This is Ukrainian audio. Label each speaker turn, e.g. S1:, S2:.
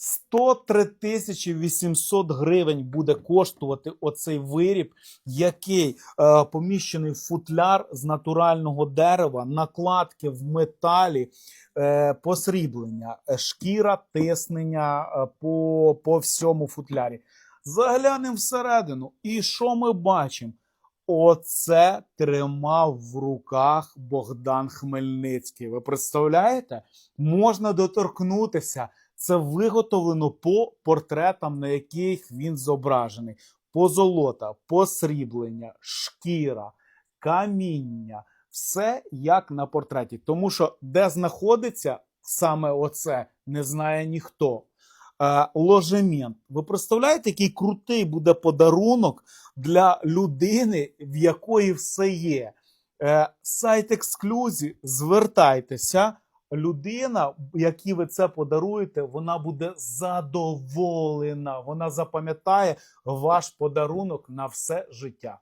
S1: 103 тисячі 800 гривень буде коштувати оцей виріб, який е, поміщений в футляр з натурального дерева, накладки в металі, е, посріблення, е, шкіра, тиснення е, по, по всьому футлярі. Заглянемо всередину. І що ми бачимо? Оце тримав в руках Богдан Хмельницький. Ви представляєте? Можна доторкнутися. Це виготовлено по портретам, на яких він зображений: позолота, посріблення, шкіра, каміння. Все як на портреті. Тому що де знаходиться саме оце, не знає ніхто. Е, ложемент. Ви представляєте, який крутий буде подарунок для людини, в якої все є. Е, сайт ексклюзі, звертайтеся. Людина, якій ви це подаруєте, вона буде задоволена. Вона запам'ятає ваш подарунок на все життя.